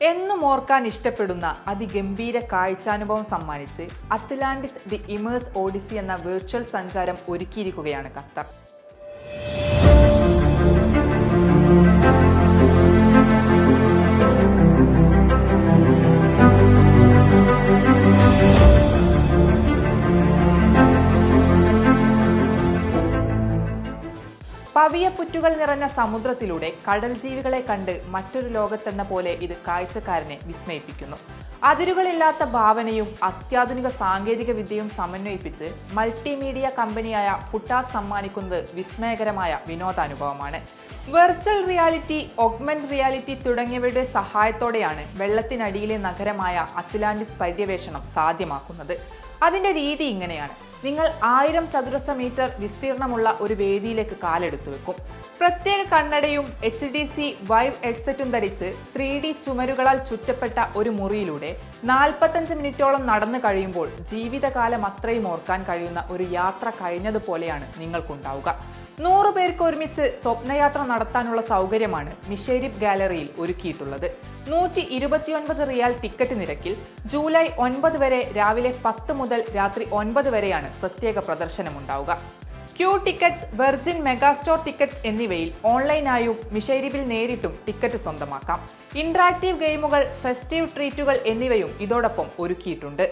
എന്നും ഓർക്കാൻ ഇഷ്ടപ്പെടുന്ന അതിഗംഭീര കാഴ്ചാനുഭവം സമ്മാനിച്ച് അത്ലാന്റിസ് ദി ഇമേഴ്സ് ഓഡിസി എന്ന വെർച്വൽ സഞ്ചാരം ഒരുക്കിയിരിക്കുകയാണ് ഖത്തർ. പവിയപ്പുറ്റുകൾ നിറഞ്ഞ സമുദ്രത്തിലൂടെ കടൽ ജീവികളെ കണ്ട് മറ്റൊരു ലോകത്തെന്ന പോലെ ഇത് കാഴ്ചക്കാരനെ വിസ്മയിപ്പിക്കുന്നു. അതിരുകളില്ലാത്ത ഭാവനയും അത്യാധുനിക സാങ്കേതിക വിദ്യയും സമന്വയിപ്പിച്ച് മൾട്ടിമീഡിയ കമ്പനിയായ ഫുട്ടാസ് സമ്മാനിക്കുന്നത് വിസ്മയകരമായ വിനോദാനുഭവമാണ്. വെർച്വൽ റിയാലിറ്റി ഒഗ്മെന്റ് റിയാലിറ്റി തുടങ്ങിയവയുടെ സഹായത്തോടെയാണ് വെള്ളത്തിനടിയിലെ നഗരമായ അത്ലാന്റിസ് പര്യവേഷണം സാധ്യമാക്കുന്നത്. അതിന്റെ രീതി ഇങ്ങനെയാണ്. നിങ്ങൾ ആയിരം ചതുരശ്ര മീറ്റർ വിസ്തീർണമുള്ള ഒരു വേദിയിലേക്ക് കാലെടുത്തു വെക്കും. പ്രത്യേക കണ്ണടയും എച്ച് ഡി സി വൈവ് ഹെഡ്സെറ്റും ധരിച്ച് ത്രീ ഡി ചുമരുകളാൽ ചുറ്റപ്പെട്ട ഒരു മുറിയിലൂടെ നാൽപ്പത്തഞ്ച് മിനിറ്റോളം നടന്നു കഴിയുമ്പോൾ ജീവിതകാലം അത്രയും ഓർക്കാൻ കഴിയുന്ന ഒരു യാത്ര കഴിഞ്ഞതുപോലെയാണ് നിങ്ങൾക്കുണ്ടാവുക. നൂറ് പേർക്ക് ഒരുമിച്ച് സ്വപ്നയാത്ര നടത്താനുള്ള സൗകര്യമാണ് മിഷേരിബ് ഗാലറിയിൽ ഒരുക്കിയിട്ടുള്ളത്. നൂറ്റി ഇരുപത്തിയൊൻപത് റിയാൽ ടിക്കറ്റ് നിരക്കിൽ ജൂലൈ ഒൻപത് വരെ രാവിലെ പത്ത് മുതൽ രാത്രി ഒൻപത് വരെയാണ് പ്രത്യേക പ്രദർശനമുണ്ടാവുക. Q tickets Virgin Megastore tickets എന്നിവയിൽ ഓൺലൈനായും മിഷേരിബിൽ നേരിട്ടും ടിക്കറ്റ് സ്വന്തമാക്കാം. ഇന്ററാക്റ്റീവ് ഗെയിമുകൾ ഫെസ്റ്റീവ് ട്രീറ്റുകൾ എന്നിവയും ഇതോടൊപ്പം ഒരുക്കിയിട്ടുണ്ട്.